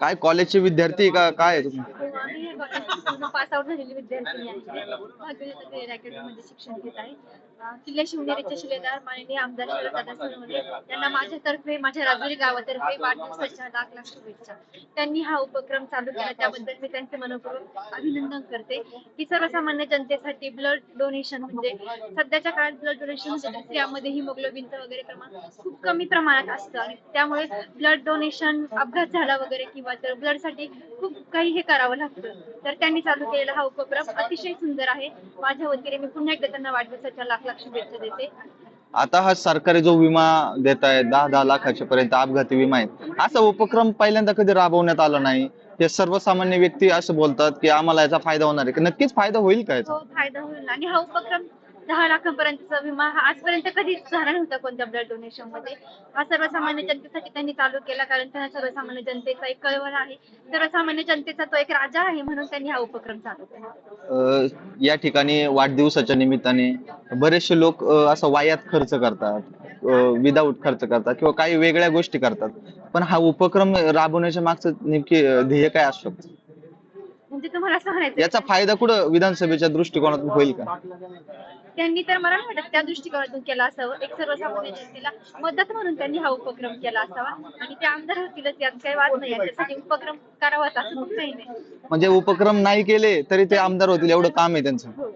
काय कॉलेजचे विद्यार्थी का काय तुम्ही? आम्ही कॉलेजमधून पास आउट झालेली विद्यार्थिनी आहे. भाग्यवती तपेर अकॅडमीमध्ये शिक्षण घेत आहे. अं, किल्ले शिवनेरीचे शिलेदार माननीय आमदार शरददादा सोनवणे यांना माझ्यातर्फे माझ्या राजुरी गावातर्फे वाढदिवसाच्या लाख लाख शुभेच्छा. त्यांनी हा उपक्रम चालू केला. त्याबद्दल मी त्यांचे मनपूर्वक अभिनंदन करते. की सर्वसामान्य जनतेसाठी ब्लड डोनेशन म्हणजे सध्याच्या काळात ब्लड डोनेशन म्हणजे स्त्रियांमध्ये हिमोग्लोबिनचं वगैरे प्रमाण खूप कमी प्रमाणात असतं. आणि त्यामुळे ब्लड डोनेशन अपघात झाला वगैरे किंवा तर ब्लडसाठी खूप काही हे करावं लागतं. तर त्यांनी चालू केलेला हा उपक्रम अतिशय सुंदर आहे. माझ्या वतीने मी पुन्हा एकदा त्यांना वाढदिवसाच्या लाख लाख शुभेच्छा देते. आता हा सरकारी जो विमा देत आहे दहा दहा लाखाच्या पर्यंत अपघाती विमा आहे असा उपक्रम पहिल्यांदा कधी राबवण्यात आला नाही? हे सर्वसामान्य व्यक्ती असं बोलतात की आम्हाला याचा फायदा होणार आहे. की नक्कीच फायदा होईल का याचा? तो फायदा होईल. आणि हा उपक्रम दहा लाखापर्यंतचा विमा हा आजपर्यंत कधीच झाला नव्हता कोणत्या ब्लड डोनेशनमध्ये. हा सर्वसामान्य जनतेसाठी त्यांनी चालू केला कारण त्यांना सर्वसामान्य जनतेचा एक कळवळ आहे. सर्वसामान्य जनतेचा तो एक राजा आहे म्हणून त्यांनी हा उपक्रम चालू केला. या ठिकाणी वाढदिवसाच्या निमित्ताने बरेचसे लोक असं वायात खर्च करतात विदाऊट खर्च करतात किंवा काही वेगळ्या गोष्टी करतात. पण हा उपक्रम राबवण्याच्या मागचं नेमके ध्येय काय असू शकतं? म्हणजे तुम्हाला असं म्हणायचं याचा फायदा कुठं विधानसभेच्या दृष्टिकोनातून होईल का? त्यांनी तर मला नाही वाटत त्या दृष्टिकोनातून केला असावं. एक सर्वसामान्य जनतेला मदत म्हणून त्यांनी हा उपक्रम केला असावा. आणि ते आमदार होतीलच यात काही वाद नाही. याच्यासाठी उपक्रम करावाच असं खूप काही नाही. म्हणजे उपक्रम नाही केले तरी ते आमदार होतील एवढं काम आहे त्यांचं. हो.